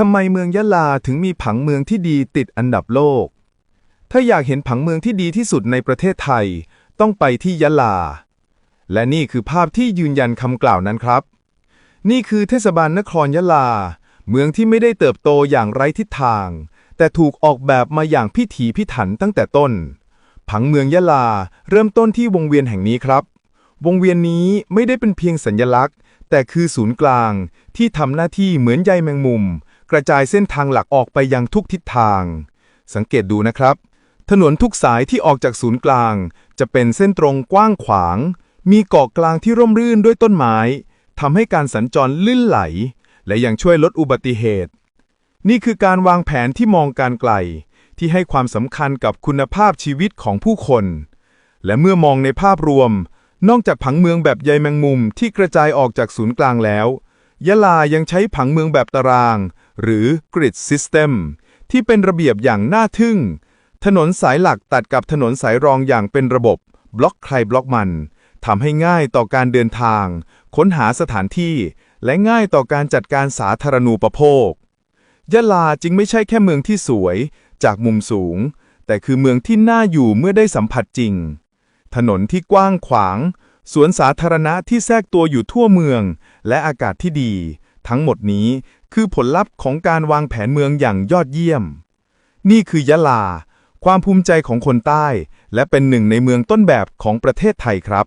ทำไมเมืองยะลาถึงมีผังเมืองที่ดีติดอันดับโลก ถ้าอยากเห็นผังเมืองที่ดีที่สุดในประเทศไทย ต้องไปที่ยะลา และนี่คือภาพที่ยืนยันคำกล่าวนั้นครับ นี่คือเทศบาลนครยะลา เมืองที่ไม่ได้เติบโตอย่างไร้ทิศทาง แต่ถูกออกแบบมาอย่างพิถีพิถันตั้งแต่ต้น ผังเมืองยะลาเริ่มต้นที่วงเวียนแห่งนี้ครับ วงเวียนนี้ไม่ได้เป็นเพียงสัญลักษณ์ แต่คือศูนย์กลางที่ทำหน้าที่เหมือนใยแมงมุม กระจายเส้นทางหลักออกไปยังทุกทิศทาง สังเกตดูนะครับ ถนนทุกสายที่ออกจากศูนย์กลาง จะเป็นเส้นตรงกว้างขวาง มีเกาะกลางที่ร่มรื่นด้วยต้นไม้ทำให้การสัญจรลื่นไหล และยังช่วยลดอุบัติเหตุ นี่คือการวางแผนที่มองการไกล ที่ให้ความสำคัญกับคุณภาพชีวิตของผู้คน และเมื่อมองในภาพรวม นอกจากผังเมืองแบบใยแมงมุมที่กระจายออกจากศูนย์กลางแล้ว ยะลายังใช้ผังเมืองแบบตาราง หรือ grid system ที่เป็นระเบียบอย่างน่าทึ่ง ถนนสายหลักตัดกับถนนสายรองอย่างเป็นระบบบล็อกใครบล็อกมันทำให้ง่ายต่อการเดินทาง ค้นหาสถานที่ และง่ายต่อการจัดการสาธารณูปโภค ยะลาจึงไม่ใช่แค่เมืองที่สวย จากมุมสูง แต่คือเมืองที่น่าอยู่เมื่อได้สัมผัสจริง ถนนที่กว้างขวาง สวนสาธารณะที่แทรกตัวอยู่ทั่วเมือง และอากาศที่ดี ทั้งหมดนี้คือผลลัพธ์ของการวางแผนเมืองอย่างยอดเยี่ยม นี่คือยะลา ความภูมิใจของคนใต้ และเป็นหนึ่งในเมืองต้นแบบของประเทศไทยครับ